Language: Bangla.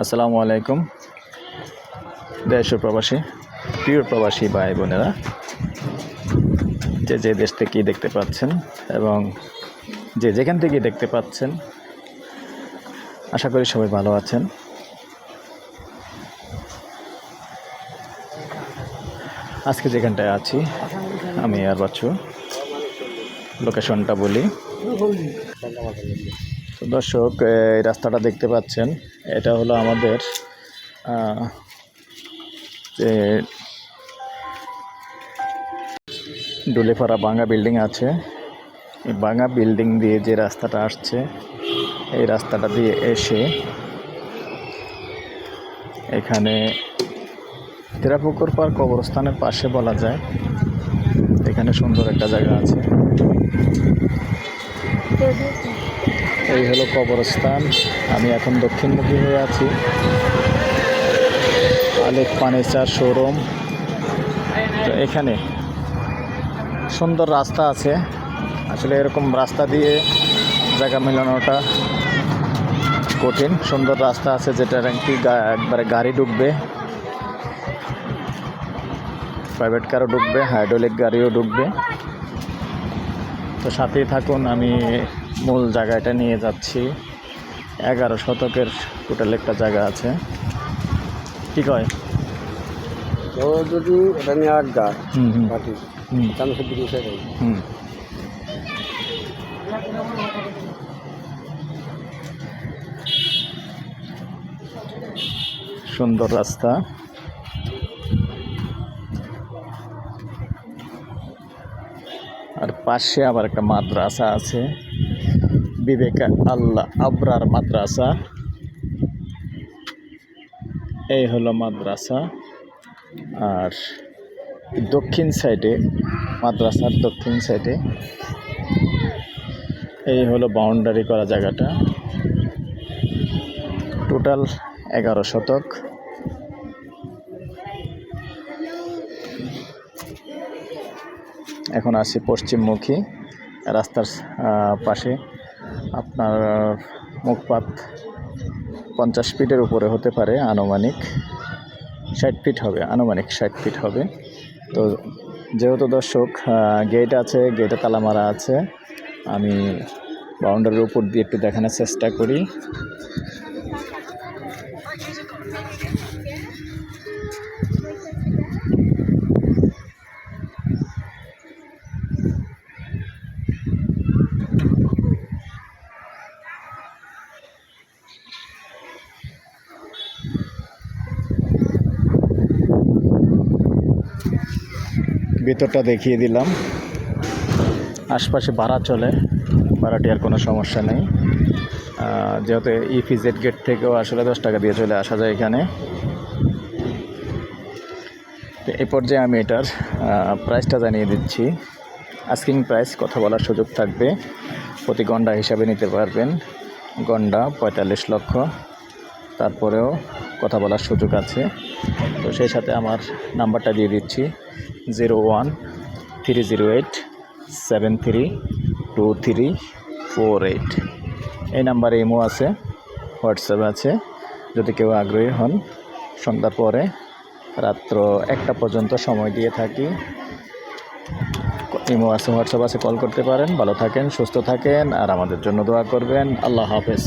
আসসালামু আলাইকুম। দেশ প্রবাসী, প্রিয় প্রবাসী ভাই বোনেরা, যে যে দেশ থেকেই দেখতে পাচ্ছেন এবং যে যেখান থেকেই দেখতে পাচ্ছেন, আশা করি সবাই ভালো আছেন। আজকে যেখানটায় আছি, আমি আর বাচ্চু, লোকেশনটা বলি। তো দর্শক এই রাস্তাটা দেখতে পাচ্ছেন। এটা হলো আমাদের যে ডুলেপাড়া বাঙ্গা বিল্ডিং আছে। বাঙ্গা বিল্ডিং দিয়ে যে রাস্তাটা আসছে, এই রাস্তাটা দিয়ে এসে এখানে তেরাপুকুর পার কবরস্থানের পাশে বলা যায়। এখানে সুন্দর একটা জায়গা আছে। এই হলো কবরস্থান। আমি এখন দক্ষিণমুখী হয়ে আছি। Alek furniture showroom. তো এখানে সুন্দর রাস্তা আছে। আসলে এরকম রাস্তা দিয়ে জায়গা মেলানোটা কঠিন। সুন্দর রাস্তা আছে যেটা নাকি একবারে গাড়ি ঢুকবে। প্রাইভেট কারও ঢুকবে, হাইড্রোলিক গাড়িও ঢুকবে। তো সাথেই থাকুন আমি মূল জায়গাটা নিয়ে যাচ্ছি। এগারো শতকের টোটাল একটা জায়গা আছে। কি কয়? ও যদি এটা নিয়ে সুন্দর রাস্তা। আর পাশে আবার একটা মাদ্রাসা আছে। বিবেকা আল্লাহ আবরার মাদ্রাসা। এই হলো মাদ্রাসা। আর দক্ষিণ সাইডে, মাদ্রাসার দক্ষিণ সাইডে, এই হলো বাউন্ডারি করা জায়গাটা। টোটাল এগারো শতক। এখন আছি পশ্চিমমুখী, রাস্তার পাশে। আপনার মুখপাত পঞ্চাশ ফিটের উপরে হতে পারে, আনুমানিক ষাট ফিট হবে, আনুমানিক ষাট ফিট হবে। তো যেহেতু দর্শক গেট আছে গেটে তালা মারা আছে, আমি বাউন্ডারির উপর দিয়ে একটু দেখানোর চেষ্টা করি। ভিতরটা দেখিয়ে দিলাম। আশপাশে ভাড়া চলে, ভাড়াটি আর কোনো সমস্যা নেই। যেহেতু ইপিজেড গেট থেকেও আসলে দশ টাকা দিয়ে চলে আসা যায় এখানে। তো এই পর্যায়ে আমি এটার প্রাইসটা জানিয়ে দিচ্ছি। আস্কিং প্রাইস কথা বলার সুযোগ থাকবে। প্রতি গন্ডা হিসাবে নিতে পারবেন। গন্ডা পঁয়তাল্লিশ লক্ষ। তারপরেও কথা বলার সুযোগ আছে। তো সেই সাথে আমার নাম্বারটা দিয়ে দিচ্ছি। Zero one three zero eight seven three two three four eight এই নাম্বারে ইমো আছে, হোয়াটসঅ্যাপ আছে। যদি কেউ আগ্রহী হন, সন্ধ্যার পরে রাত্র একটা পর্যন্ত সময় দিয়ে থাকি। ইমো আছে, হোয়াটসঅ্যাপ আছে, কল করতে পারেন। ভালো থাকেন, সুস্থ থাকেন, আর আমাদের জন্য দোয়া করবেন। আল্লাহ হাফেজ।